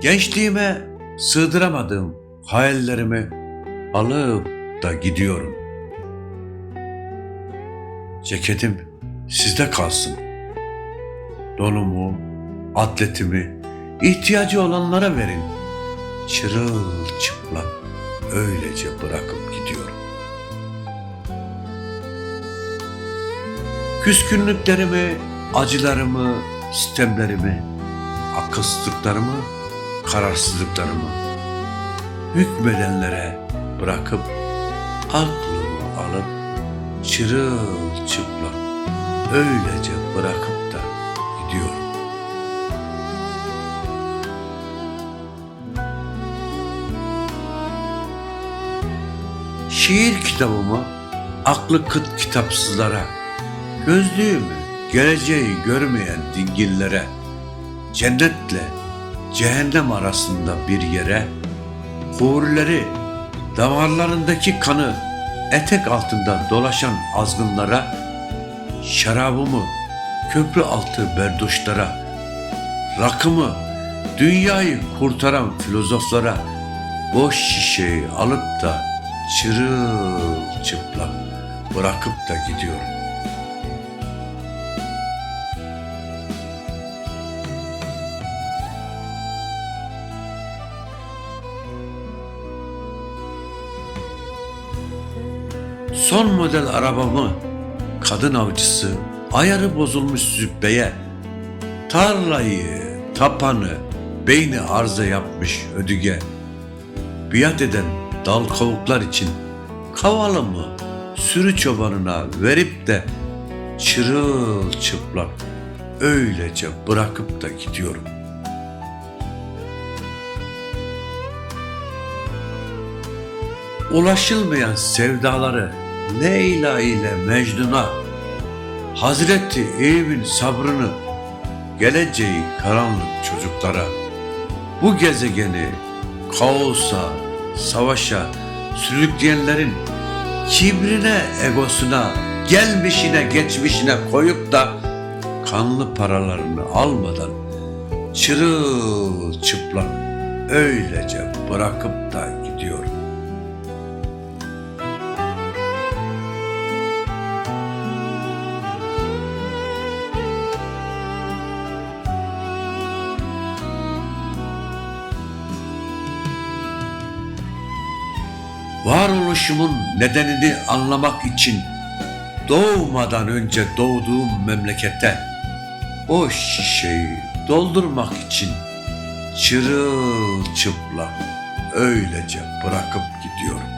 Gençliğime sığdıramadığım hayallerimi alıp da gidiyorum. Ceketim sizde kalsın. Donumu, atletimi ihtiyacı olanlara verin. Çırılçıplak öylece bırakıp gidiyorum. Küskünlüklerimi, acılarımı, sistemlerimi, akılsızlıklarımı, kararsızlıklarımı hükmedenlere bırakıp aklımı alıp çırılçıplak öylece bırakıp da gidiyorum. Şiir kitabımı aklı kıt kitapsızlara, gözlüğümü geleceği görmeyen dingillere, cennetle cehennem arasında bir yere, hurileri damarlarındaki kanı etek altında dolaşan azgınlara, şarabımı köprü altı berduşlara, rakımı dünyayı kurtaran filozoflara, boş şişeyi alıp da çırılçıplak bırakıp da gidiyorum. Son model arabamı kadın avcısı ayarı bozulmuş züppeye tarlayı, tapanı, beyni arıza yapmış ödüge biat eden dal kavuklar için kavalımı sürü çobanına verip de çırılçıplak öylece bırakıp da gidiyorum. Ulaşılmayan sevdaları Leyla ile Mecnun'a Hazreti Eyüp'ün sabrını geleceği karanlık çocuklara bu gezegeni kaosa, savaşa sürükleyenlerin kibrine, egosuna, gelmişine, geçmişine koyup da kanlı paralarını almadan çırılçıplak öylece bırakıp da gidiyorum. Varoluşumun nedenini anlamak için doğmadan önce doğduğum memlekete o şişeyi doldurmak için çırılçıplak öylece bırakıp gidiyorum.